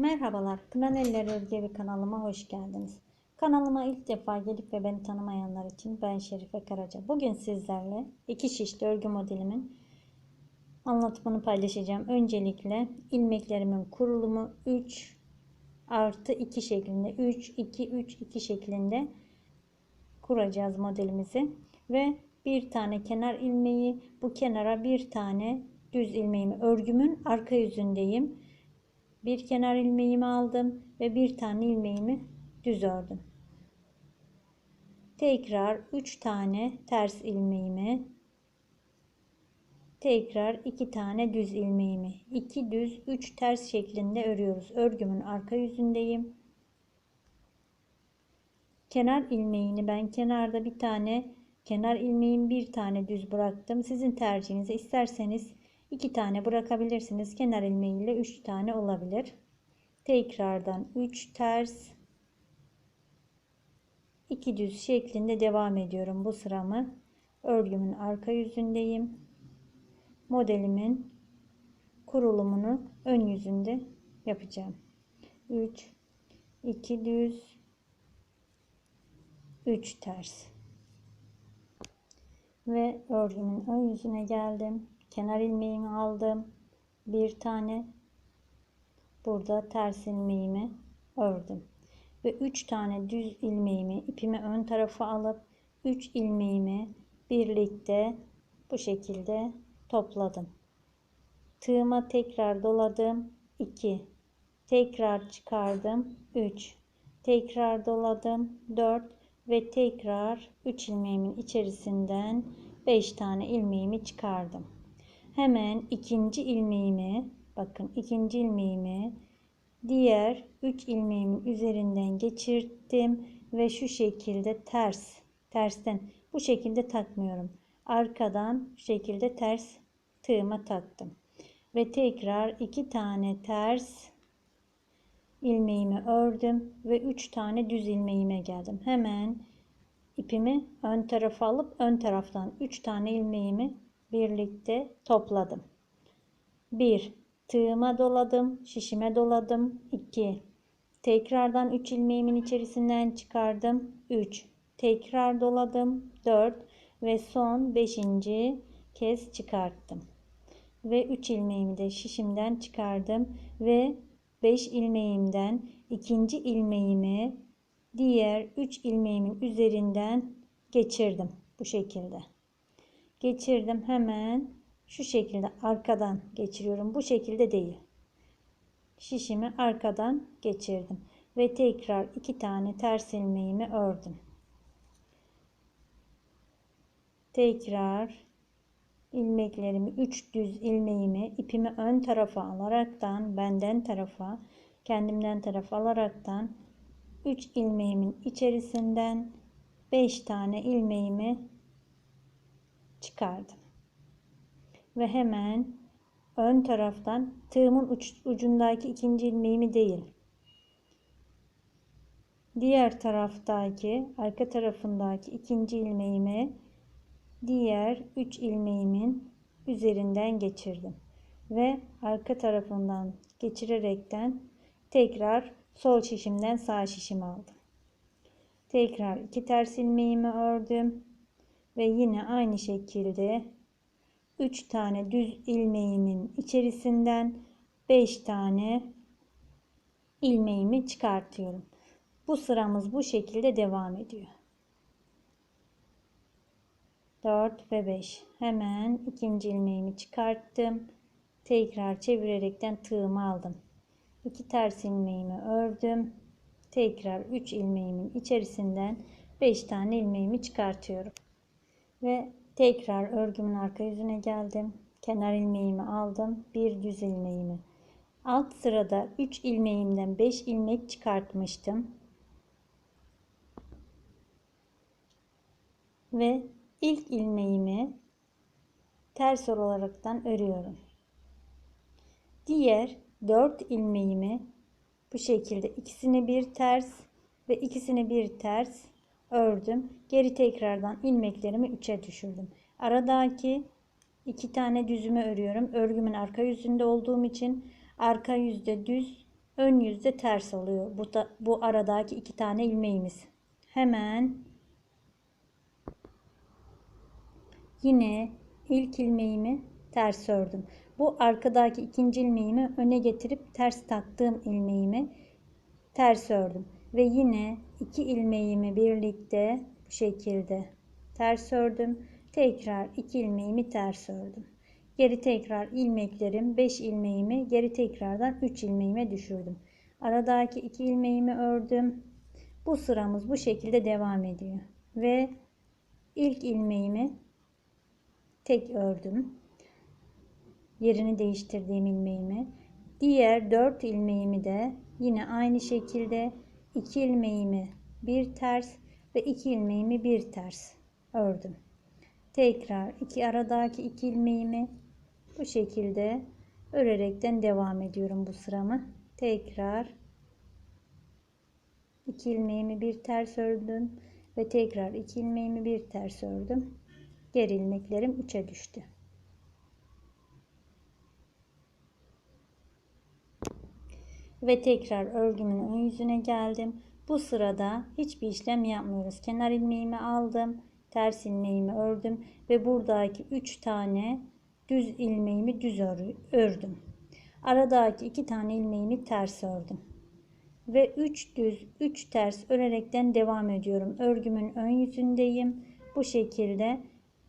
Merhabalar, Pınar Eller Örgü Evi kanalıma hoş geldiniz. Kanalıma ilk defa gelip ve beni tanımayanlar için ben Şerife Karaca. Bugün sizlerle iki şişli örgü modelimin anlatımını paylaşacağım. Öncelikle ilmeklerimin kurulumu 3 artı 2 şeklinde 3 2 3 2 şeklinde kuracağız modelimizi ve bir tane kenar ilmeği bu kenara bir tane düz ilmeğimi örgümün arka yüzündeyim bir kenar ilmeğimi aldım ve bir tane ilmeğimi düz ördüm. Tekrar 3 tane ters ilmeğimi tekrar 2 tane düz ilmeğimi 2 düz 3 ters şeklinde örüyoruz. Örgümün arka yüzündeyim. Kenar ilmeğini ben kenarda bir tane kenar ilmeğin bir tane düz bıraktım. Sizin tercihinize isterseniz 2 tane bırakabilirsiniz. Kenar ilmeğiyle 3 tane olabilir. Tekrardan 3 ters 2 düz şeklinde devam ediyorum bu sıramı. Örgümün arka yüzündeyim. Modelimin kurulumunu ön yüzünde yapacağım. 3 2 düz 3 ters ve örgümün ön yüzüne geldim kenar ilmeğimi aldım. Bir tane burada ters ilmeğimi ördüm. Ve 3 tane düz ilmeğimi ipimi ön tarafa alıp 3 ilmeğimi birlikte bu şekilde topladım. Tığıma tekrar doladım. 2 tekrar çıkardım. 3 tekrar doladım. 4 ve tekrar 3 ilmeğimin içerisinden 5 tane ilmeğimi çıkardım hemen ikinci ilmeğimi bakın ikinci ilmeğimi diğer 3 ilmeğimin üzerinden geçirdim ve şu şekilde ters tersten bu şekilde takmıyorum. Arkadan şu şekilde ters tığıma taktım ve tekrar iki tane ters ilmeğimi ördüm ve 3 tane düz ilmeğime geldim. Hemen ipimi ön tarafa alıp ön taraftan 3 tane ilmeğimi birlikte topladım. 1 tığıma doladım, şişime doladım. 2 tekrardan 3 ilmeğimin içerisinden çıkardım. 3 tekrar doladım. 4 ve son 5. kez çıkarttım. Ve 3 ilmeğimi de şişimden çıkardım ve 5 ilmeğimden ikinci ilmeğimi diğer 3 ilmeğimin üzerinden geçirdim bu şekilde geçirdim. Hemen şu şekilde arkadan geçiriyorum. Bu şekilde değil. Şişimi arkadan geçirdim ve tekrar iki tane ters ilmeğimi ördüm. Tekrar ilmeklerimi 3 düz ilmeğimi ipimi ön tarafa alaraktan benden tarafa kendimden tarafa alaraktan 3 ilmeğimin içerisinden 5 tane ilmeğimi çıkardım. Ve hemen ön taraftan tığımın uç, ucundaki ikinci ilmeğimi değil. Diğer taraftaki arka tarafındaki ikinci ilmeğimi diğer 3 ilmeğimin üzerinden geçirdim. Ve arka tarafından geçirerekten tekrar sol şişimden sağ şişimi aldım. Tekrar iki ters ilmeğimi ördüm ve yine aynı şekilde 3 tane düz ilmeğimin içerisinden 5 tane ilmeğimi çıkartıyorum. Bu sıramız bu şekilde devam ediyor. 4 ve 5 hemen ikinci ilmeğimi çıkarttım. Tekrar çevirerekten tığımı aldım. 2 ters ilmeğimi ördüm. Tekrar 3 ilmeğimin içerisinden 5 tane ilmeğimi çıkartıyorum ve tekrar örgümün arka yüzüne geldim. Kenar ilmeğimi aldım. Bir düz ilmeğimi. Alt sırada 3 ilmeğimden 5 ilmek çıkartmıştım. Ve ilk ilmeğimi ters olaraktan örüyorum. Diğer 4 ilmeğimi bu şekilde ikisini bir ters ve ikisini bir ters ördüm. Geri tekrardan ilmeklerimi 3'e düşürdüm. Aradaki iki tane düzümü örüyorum. Örgümün arka yüzünde olduğum için arka yüzde düz, ön yüzde ters oluyor. Bu da, bu aradaki iki tane ilmeğimiz. Hemen yine ilk ilmeğimi ters ördüm. Bu arkadaki ikinci ilmeğimi öne getirip ters taktığım ilmeğimi ters ördüm ve yine iki ilmeğimi birlikte bu şekilde ters ördüm. Tekrar iki ilmeğimi ters ördüm. Geri tekrar ilmeklerim 5 ilmeğimi geri tekrardan 3 ilmeğime düşürdüm. Aradaki iki ilmeğimi ördüm. Bu sıramız bu şekilde devam ediyor. Ve ilk ilmeğimi tek ördüm. Yerini değiştirdiğim ilmeğimi. Diğer 4 ilmeğimi de yine aynı şekilde 2 ilmeğimi bir ters ve 2 ilmeğimi bir ters ördüm. Tekrar iki aradaki iki ilmeğimi bu şekilde örerekten devam ediyorum bu sıramı. Tekrar iki ilmeğimi bir ters ördüm ve tekrar iki ilmeğimi bir ters ördüm. Geri ilmeklerim 3'e düştü. Ve tekrar örgümün ön yüzüne geldim. Bu sırada hiçbir işlem yapmıyoruz. Kenar ilmeğimi aldım. Ters ilmeğimi ördüm. Ve buradaki 3 tane düz ilmeğimi düz ördüm. Aradaki 2 tane ilmeğimi ters ördüm. Ve 3 düz 3 ters örerekten devam ediyorum. Örgümün ön yüzündeyim. Bu şekilde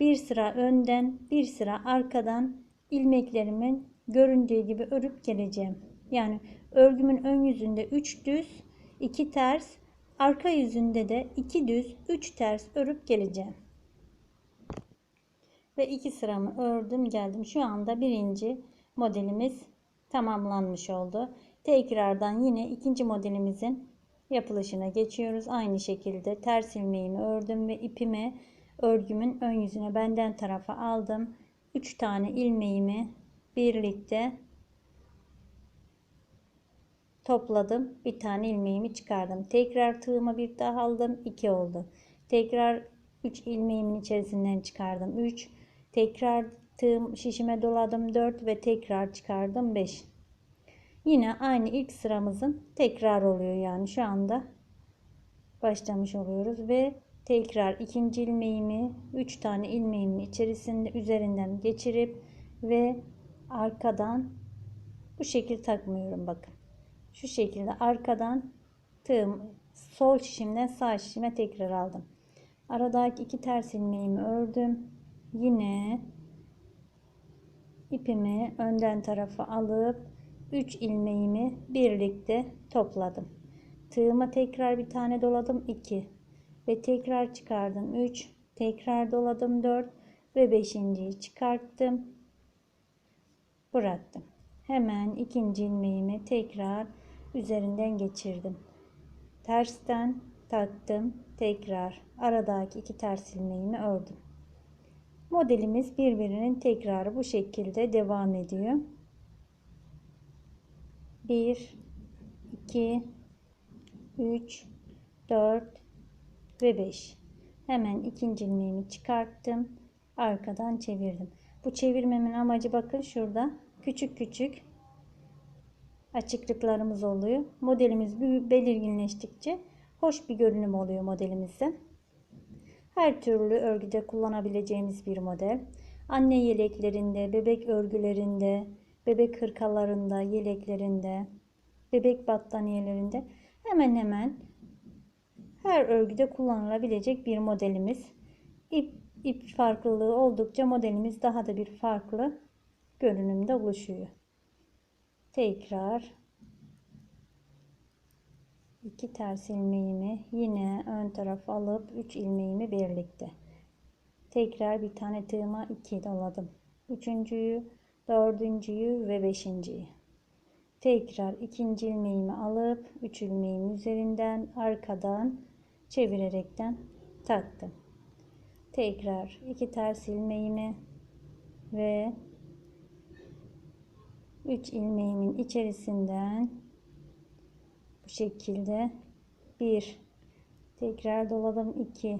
bir sıra önden bir sıra arkadan ilmeklerimin göründüğü gibi örüp geleceğim. Yani örgümün ön yüzünde 3 düz, 2 ters, arka yüzünde de 2 düz, 3 ters örüp geleceğim. Ve 2 sıramı ördüm geldim. Şu anda birinci modelimiz tamamlanmış oldu. Tekrardan yine ikinci modelimizin yapılışına geçiyoruz. Aynı şekilde ters ilmeğimi ördüm ve ipimi örgümün ön yüzüne benden tarafa aldım. 3 tane ilmeğimi birlikte topladım. Bir tane ilmeğimi çıkardım. Tekrar tığıma bir daha aldım. 2 oldu. Tekrar 3 ilmeğimin içerisinden çıkardım. 3. Tekrar tığım şişime doladım 4 ve tekrar çıkardım 5. Yine aynı ilk sıramızın tekrar oluyor yani şu anda başlamış oluyoruz ve tekrar ikinci ilmeğimi 3 tane ilmeğimin içerisinde üzerinden geçirip ve arkadan bu şekil takmıyorum bakın. Şu şekilde arkadan tığım sol şişimden sağ şişime tekrar aldım. Aradaki iki ters ilmeğimi ördüm. Yine ipimi önden tarafa alıp 3 ilmeğimi birlikte topladım. Tığıma tekrar bir tane doladım 2 ve tekrar çıkardım 3 tekrar doladım 4 ve 5.yi çıkarttım bıraktım. Hemen ikinci ilmeğimi tekrar üzerinden geçirdim. Tersten taktım. Tekrar aradaki iki ters ilmeğimi ördüm. Modelimiz birbirinin tekrarı bu şekilde devam ediyor. 1 2 3 4 ve 5. Hemen ikinci ilmeğimi çıkarttım. Arkadan çevirdim. Bu çevirmemin amacı bakın şurada küçük küçük açıklıklarımız oluyor. Modelimiz belirginleştikçe hoş bir görünüm oluyor modelimizde. Her türlü örgüde kullanabileceğimiz bir model. Anne yeleklerinde, bebek örgülerinde, bebek hırkalarında, yeleklerinde, bebek battaniyelerinde hemen hemen her örgüde kullanılabilecek bir modelimiz. İp, ip farklılığı oldukça modelimiz daha da bir farklı görünümde oluşuyor tekrar iki ters ilmeğimi yine ön taraf alıp 3 ilmeğimi birlikte. Tekrar bir tane tığıma 2 doladım. Üçüncüyü dördüncüyü ve beşinciyi. Tekrar ikinci ilmeğimi alıp 3 ilmeğim üzerinden arkadan çevirerekten taktım. Tekrar iki ters ilmeğimi ve 3 ilmeğimin içerisinden bu şekilde 1 tekrar doladım 2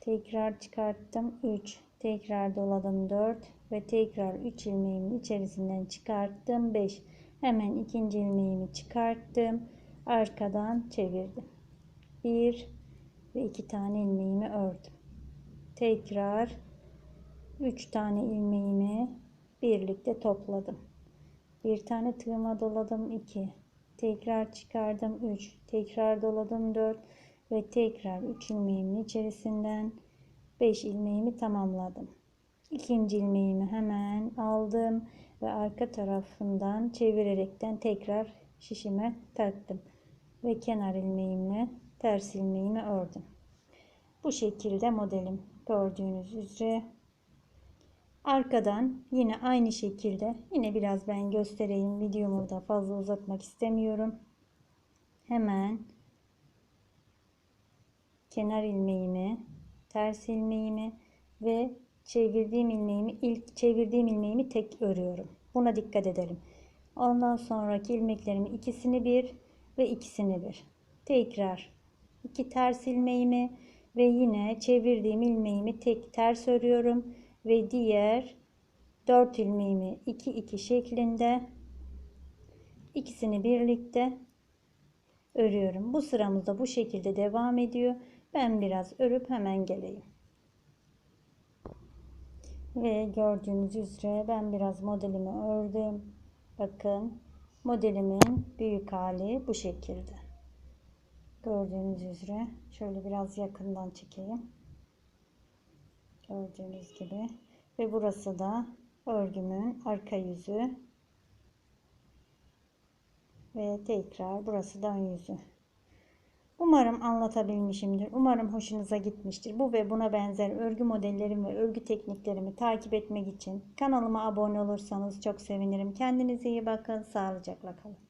tekrar çıkarttım 3 tekrar doladım 4 ve tekrar 3 ilmeğimin içerisinden çıkarttım 5 Hemen ikinci ilmeğimi çıkarttım. Arkadan çevirdim. Bir ve iki tane ilmeğimi ördüm. Tekrar üç tane ilmeğimi birlikte topladım. Bir tane tığıma doladım 2. Tekrar çıkardım 3. Tekrar doladım 4 ve tekrar 3 ilmeğimin içerisinden 5 ilmeğimi tamamladım. İkinci ilmeğimi hemen aldım ve arka tarafından çevirerekten tekrar şişime taktım ve kenar ilmeğimle ters ilmeğimi ördüm. Bu şekilde modelim gördüğünüz üzere Arkadan yine aynı şekilde yine biraz ben göstereyim videomu da fazla uzatmak istemiyorum. Hemen kenar ilmeğimi, ters ilmeğimi ve çevirdiğim ilmeğimi ilk çevirdiğim ilmeğimi tek örüyorum. Buna dikkat edelim. Ondan sonraki ilmeklerimi ikisini bir ve ikisini bir. Tekrar iki ters ilmeğimi ve yine çevirdiğim ilmeğimi tek ters örüyorum ve diğer 4 ilmeğimi 2 2 şeklinde ikisini birlikte örüyorum. Bu sıramızda bu şekilde devam ediyor. Ben biraz örüp hemen geleyim. Ve gördüğünüz üzere ben biraz modelimi ördüm. Bakın modelimin büyük hali bu şekilde. Gördüğünüz üzere şöyle biraz yakından çekeyim. Gördüğünüz gibi. Ve burası da örgümün arka yüzü. Ve tekrar burası da ön yüzü. Umarım anlatabilmişimdir. Umarım hoşunuza gitmiştir. Bu ve buna benzer örgü modellerimi ve örgü tekniklerimi takip etmek için kanalıma abone olursanız çok sevinirim. Kendinize iyi bakın. Sağlıcakla kalın.